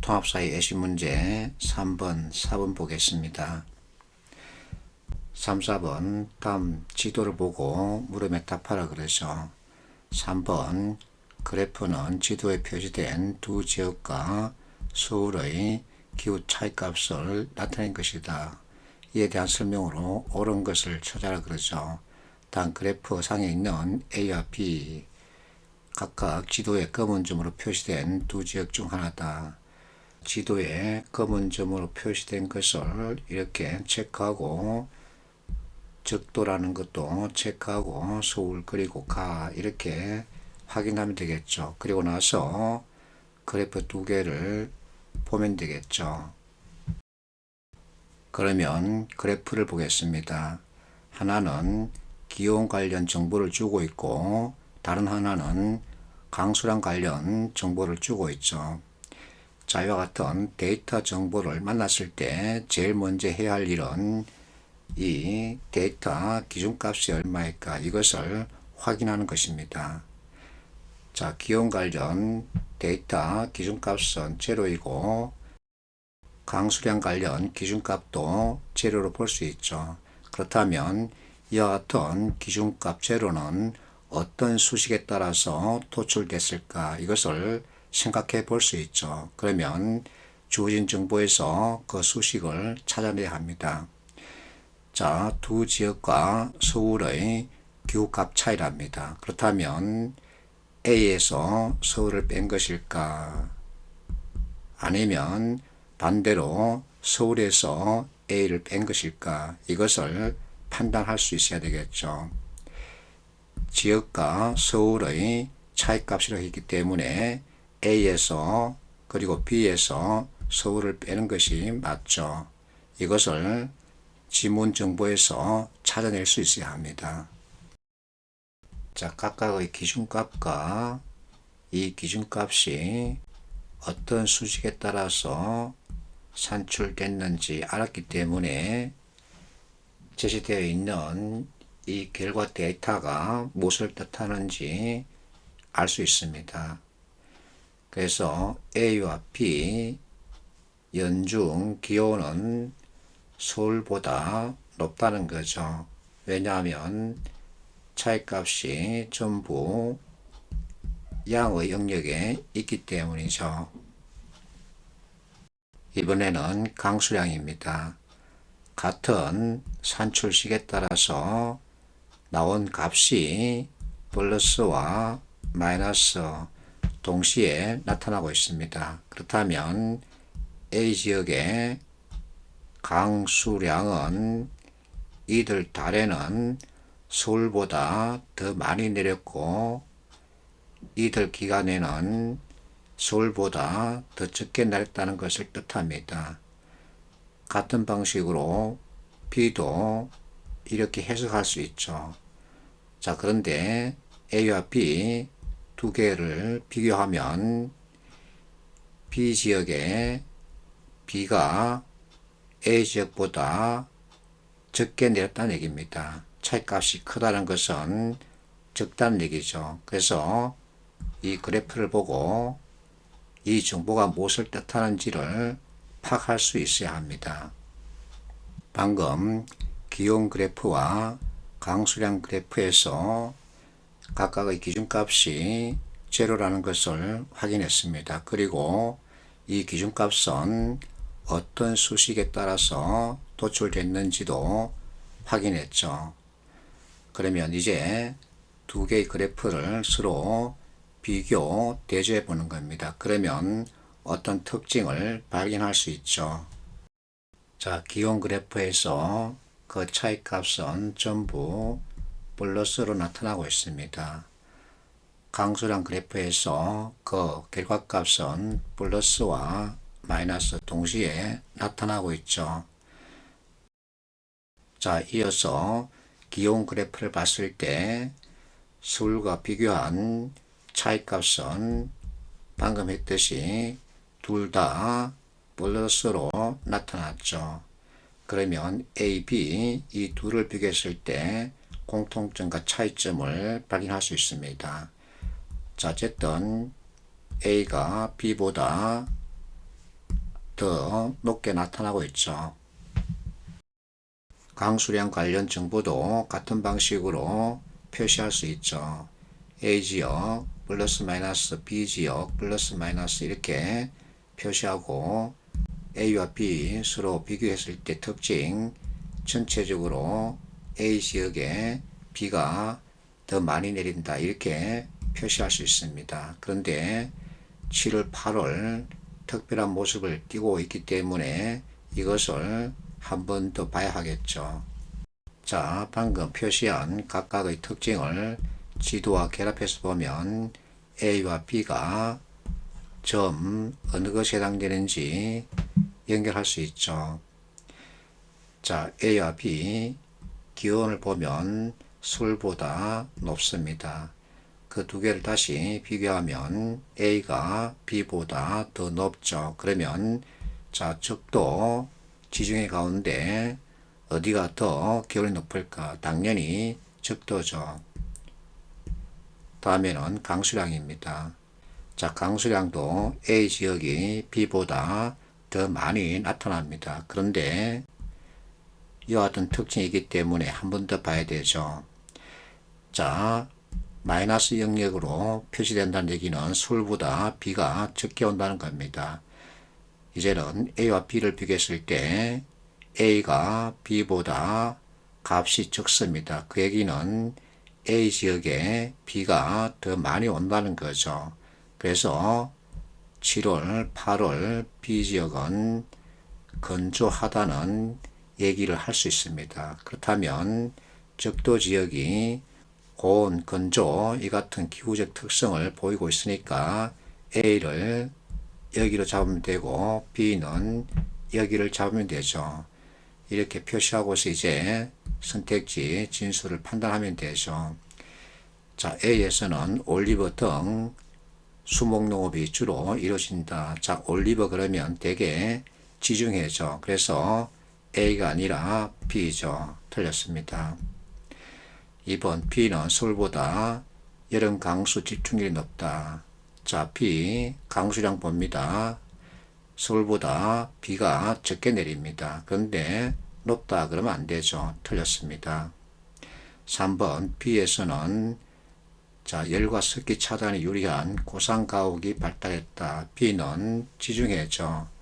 통합사회 예시 문제 3번, 4번 보겠습니다. 3, 4번 다음 지도를 보고 물음에 답하라 그러죠. 3번 그래프는 지도에 표시된 두 지역과 서울의 기후 차이값을 나타낸 것이다. 이에 대한 설명으로 옳은 것을 찾아라 그러죠. 단 그래프 상에 있는 A와 B 각각 지도에 검은 점으로 표시된 두 지역 중 하나다. 지도에 검은 점으로 표시된 것을 이렇게 체크하고 적도라는 것도 체크하고 서울 그리고 가 이렇게 확인하면 되겠죠. 그리고 나서 그래프 두 개를 보면 되겠죠. 그러면 그래프를 보겠습니다. 하나는 기온 관련 정보를 주고 있고 다른 하나는 강수량 관련 정보를 주고 있죠. 자, 이와 같은 데이터 정보를 만났을 때 제일 먼저 해야 할 일은 이 데이터 기준값이 얼마일까 이것을 확인하는 것입니다. 자, 기온 관련 데이터 기준값은 제로이고 강수량 관련 기준값도 제로로 볼 수 있죠. 그렇다면 이와 같은 기준값 제로는 어떤 수식에 따라서 도출됐을까 이것을 생각해 볼 수 있죠. 그러면 주어진 정보에서 그 수식을 찾아내야 합니다. 자, 두 지역과 서울의 기후값 차이랍니다. 그렇다면 A에서 서울을 뺀 것일까? 아니면 반대로 서울에서 A를 뺀 것일까? 이것을 판단할 수 있어야 되겠죠. 지역과 서울의 차이값이라고 했기 때문에 A에서 그리고 B에서 서울을 빼는 것이 맞죠. 이것을 지문 정보에서 찾아낼 수 있어야 합니다. 자, 각각의 기준값과 이 기준값이 어떤 수식에 따라서 산출됐는지 알았기 때문에 제시되어 있는 이 결과 데이터가 무엇을 뜻하는지 알 수 있습니다. 그래서 A와 B 연중 기온은 서울보다 높다는 거죠. 왜냐하면 차이값이 전부 양의 영역에 있기 때문이죠. 이번에는 강수량입니다. 같은 산출식에 따라서 나온 값이 플러스와 마이너스 동시에 나타나고 있습니다. 그렇다면 A 지역의 강수량은 이들 달에는 서울보다 더 많이 내렸고 이들 기간에는 서울보다 더 적게 내렸다는 것을 뜻합니다. 같은 방식으로 B도 이렇게 해석할 수 있죠. 자, 그런데 A와 B 두 개를 비교하면 B 지역에 B가 A 지역보다 적게 내렸다는 얘기입니다. 차이값이 크다는 것은 적다는 얘기죠. 그래서 이 그래프를 보고 이 정보가 무엇을 뜻하는지를 파악할 수 있어야 합니다. 방금 기온 그래프와 강수량 그래프에서 각각의 기준값이 제로라는 것을 확인했습니다. 그리고 이 기준값은 어떤 수식에 따라서 도출됐는지도 확인했죠. 그러면 이제 두 개의 그래프를 서로 비교, 대조해 보는 겁니다. 그러면 어떤 특징을 발견할 수 있죠. 자, 기온 그래프에서 그 차이 값은 전부 플러스로 나타나고 있습니다. 강수량 그래프에서 그 결과값은 플러스와 마이너스 동시에 나타나고 있죠. 자, 이어서 기온 그래프를 봤을 때 서울과 비교한 차이값은 방금 했듯이 둘 다 플러스로 나타났죠. 그러면 A, B 이 둘을 비교했을 때 공통점과 차이점을 발견할 수 있습니다. 자, 어쨌든 A가 B보다 더 높게 나타나고 있죠. 강수량 관련 정보도 같은 방식으로 표시할 수 있죠. A 지역 플러스 마이너스 B 지역 플러스 마이너스 이렇게 표시하고 A와 B 서로 비교했을 때 특징 전체적으로 A 지역에 비가 더 많이 내린다 이렇게 표시할 수 있습니다. 그런데 7월 8월 특별한 모습을 띄고 있기 때문에 이것을 한 번 더 봐야 하겠죠. 자, 방금 표시한 각각의 특징을 지도와 결합해서 보면 A와 B가 점 어느 것에 해당되는지 연결할 수 있죠. 자, A와 B 기온을 보면 술보다 높습니다. 그 두 개를 다시 비교하면 A가 B보다 더 높죠. 그러면 자, 적도 지중해 가운데 어디가 더 기온이 높을까? 당연히 적도죠. 다음에는 강수량입니다. 자, 강수량도 A 지역이 B보다 더 많이 나타납니다. 그런데 이와 같은 특징이기 때문에 한 번 더 봐야 되죠. 자, 마이너스 영역으로 표시된다는 얘기는 술보다 B가 적게 온다는 겁니다. 이제는 A와 B를 비교했을 때 A가 B보다 값이 적습니다. 그 얘기는 A 지역에 B가 더 많이 온다는 거죠. 그래서 7월, 8월 B 지역은 건조하다는 얘기를 할 수 있습니다. 그렇다면 적도 지역이 고온, 건조 이 같은 기후적 특성을 보이고 있으니까 A를 여기로 잡으면 되고 B는 여기를 잡으면 되죠. 이렇게 표시하고서 이제 선택지 진수를 판단하면 되죠. 자, A에서는 올리브 등 수목농업이 주로 이루어진다. 자, 올리브 그러면 되게 지중해죠. 그래서 A가 아니라 B죠. 틀렸습니다. 2번 B는 서울보다 여름 강수 집중률이 높다. 자, B 강수량 봅니다. 서울보다 비가 적게 내립니다. 그런데 높다 그러면 안 되죠. 틀렸습니다. 3번 B에서는 자, 열과 습기 차단에 유리한 고산 가옥이 발달했다. B는 지중해죠.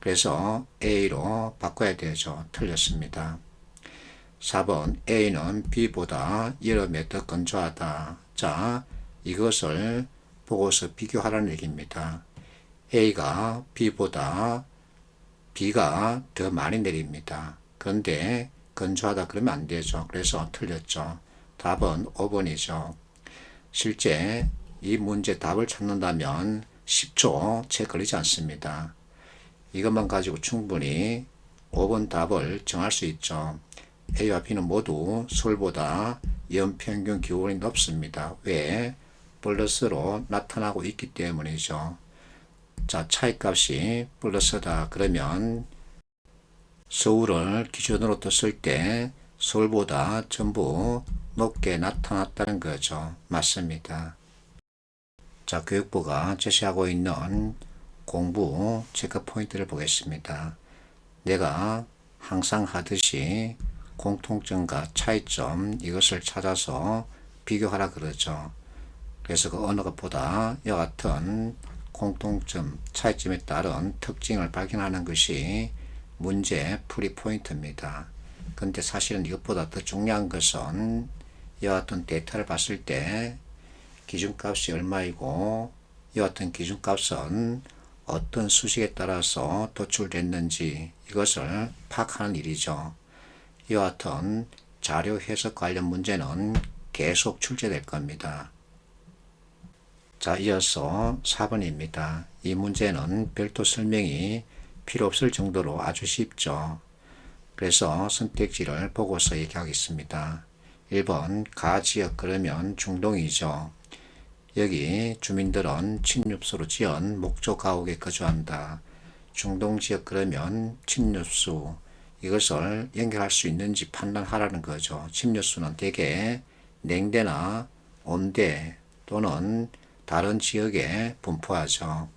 그래서 A로 바꿔야 되죠. 틀렸습니다. 4번 A는 B보다 여름에 더 건조하다. 자, 이것을 보고서 비교하라는 얘기입니다. A가 B보다 B가 더 많이 내립니다. 그런데 건조하다 그러면 안 되죠. 그래서 틀렸죠. 답은 5번이죠. 실제 이 문제 답을 찾는다면 10초 채 걸리지 않습니다. 이것만 가지고 충분히 5번 답을 정할 수 있죠. A와 B는 모두 서울보다 연평균 기온이 높습니다. 왜? 플러스로 나타나고 있기 때문이죠. 자, 차이값이 플러스다. 그러면 서울을 기준으로 뒀을 때 서울보다 전부 높게 나타났다는 거죠. 맞습니다. 자, 교육부가 제시하고 있는 공부 체크 포인트를 보겠습니다. 내가 항상 하듯이 공통점과 차이점 이것을 찾아서 비교하라 그러죠. 그래서 그 어느 것보다 이와 같은 공통점, 차이점에 따른 특징을 발견하는 것이 문제 풀이 포인트입니다. 근데 사실은 이것보다 더 중요한 것은 이와 같은 데이터를 봤을 때 기준값이 얼마이고 이와 같은 기준값은 어떤 수식에 따라서 도출됐는지 이것을 파악하는 일이죠. 이와 같은 자료 해석 관련 문제는 계속 출제될 겁니다. 자, 이어서 4번입니다. 이 문제는 별도 설명이 필요 없을 정도로 아주 쉽죠. 그래서 선택지를 보고서 얘기하겠습니다. 1번 가 지역 그러면 중동이죠. 여기 주민들은 침입수로 지은 목조 가옥에 거주한다. 중동 지역 그러면 침nhập수 이것을 연결할 수 있는지 판단하라는 거죠. 침nhập 수는 대개 냉대나 온대 또는 다른 지역에 분포하죠.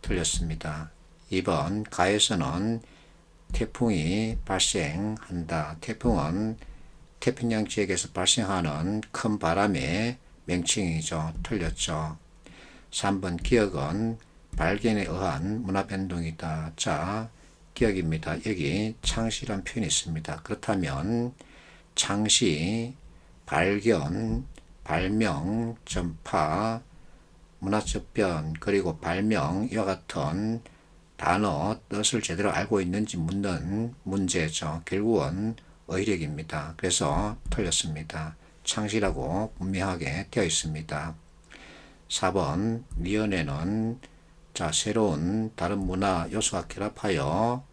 틀렸습니다. 2번 가에서는 태풍이 발생한다. 태풍은 태평양 지역에서 발생하는 큰 바람의 명칭이죠. 틀렸죠. 3번 기억은 발견에 의한 문화 변동이다. 자, 기억입니다. 여기 창시란 표현이 있습니다. 그렇다면 창시, 발견, 발명, 전파, 문화적 변, 그리고 발명, 이와 같은 단어 뜻을 제대로 알고 있는지 묻는 문제죠. 결국은 의력입니다. 그래서 틀렸습니다. 창시라고 분명하게 되어 있습니다. 4번 리언에는 자 새로운 다른 문화 요소가 결합하여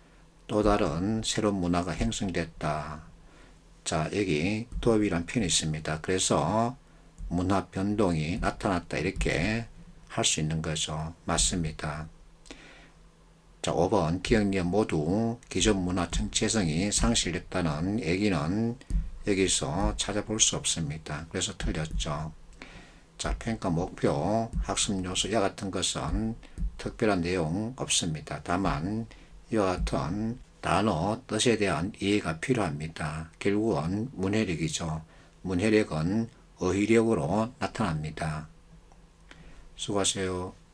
또 다른 새로운 문화가 형성됐다. 자 여기 도읍이란 표현이 있습니다. 그래서 문화 변동이 나타났다 이렇게 할 수 있는 거죠. 맞습니다. 자 5번 기억력 모두 기존 문화 정체성이 상실됐다는 얘기는 여기서 찾아볼 수 없습니다. 그래서 틀렸죠. 자, 평가 목표, 학습 요소, 이와 같은 것은 특별한 내용 없습니다. 다만, 이와 같은 단어, 뜻에 대한 이해가 필요합니다. 결국은 문해력이죠. 문해력은 어휘력으로 나타납니다. 수고하세요.